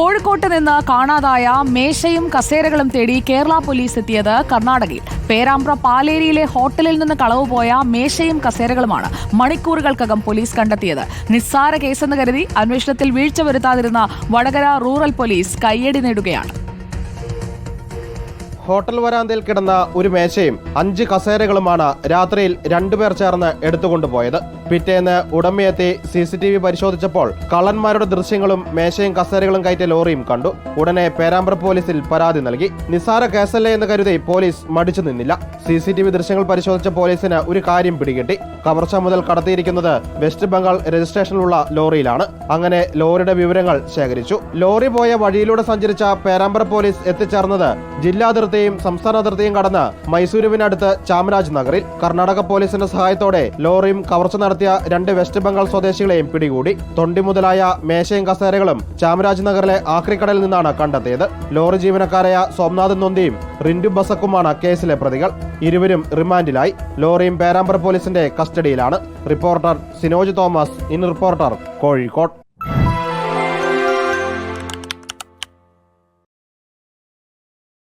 കോഴിക്കോട്ട് നിന്ന് കാണാതായ മേശയും കസേരകളും തേടി കേരള പോലീസ് എത്തിയത് കർണാടകയിൽ. പേരാമ്പ്ര പാലേരിയിലെ ഹോട്ടലിൽ നിന്ന് കളവ് പോയ മേശയും കസേരകളുമാണ് മണിക്കൂറുകൾക്കകം പോലീസ് കണ്ടെത്തിയത്. നിസ്സാര കേസെന്ന് കരുതി അന്വേഷണത്തിൽ വീഴ്ച വരുത്താതിരുന്ന വടകര റൂറൽ പോലീസ് കയ്യടി നേടുകയാണ്. ഹോട്ടൽ വരാന്തയിൽ കിടന്ന ഒരു മേശയും അഞ്ച് കസേരകളുമാണ് രാത്രിയിൽ രണ്ടുപേർ ചേർന്ന് എടുത്തുകൊണ്ടുപോയത്. പിറ്റേന്ന് ഉടമയെത്തി സി സി ടി വി പരിശോധിച്ചപ്പോൾ കള്ളന്മാരുടെ ദൃശ്യങ്ങളും മേശയും കസേരകളും കയറ്റ ലോറിയും കണ്ടു. ഉടനെ പേരാമ്പ്ര പോലീസിൽ പരാതി നൽകി. നിസാര കേസല്ലേ എന്ന് കരുതി പോലീസ് മടിച്ചു നിന്നില്ല. സി സി ടി വി ദൃശ്യങ്ങൾ പരിശോധിച്ച പോലീസിന് ഒരു കാര്യം പിടികിട്ടി. കവർച്ച മുതൽ കടത്തിയിരിക്കുന്നത് വെസ്റ്റ് ബംഗാൾ രജിസ്ട്രേഷനിലുള്ള ലോറിയിലാണ്. അങ്ങനെ ലോറിയുടെ വിവരങ്ങൾ ശേഖരിച്ചു. ലോറി പോയ വഴിയിലൂടെ സഞ്ചരിച്ച പേരാമ്പ്ര പോലീസ് എത്തിച്ചേർന്നത് ജില്ലാതിർത്തിയും സംസ്ഥാന അതിർത്തിയും കടന്ന് മൈസൂരുവിനടുത്ത് ചാമരാജ് നഗറിൽ കർണാടക പോലീസിന്റെ സഹായത്തോടെ ലോറിയും കവർച്ച നടത്തിയ രണ്ട് വെസ്റ്റ് ബംഗാൾ സ്വദേശികളെയും പിടികൂടി. തൊണ്ടി മുതലായ മേശയും കസേരകളും ചാമരാജ് നഗറിലെ ആക്രിക്കടയിൽ നിന്നാണ് കണ്ടെത്തിയത്. ലോറി ജീവനക്കാരായ സോംനാഥൻ നൊന്തിയും റിൻഡു ബസക്കുമാണ് കേസിലെ പ്രതികൾ. ഇരുവരും റിമാൻഡിലായി. ലോറിയും പേരാമ്പ്ര പോലീസിന്റെ കസ്റ്റഡിയിലാണ്. Reporter Sinoj Thomas in reporter Kozhikode.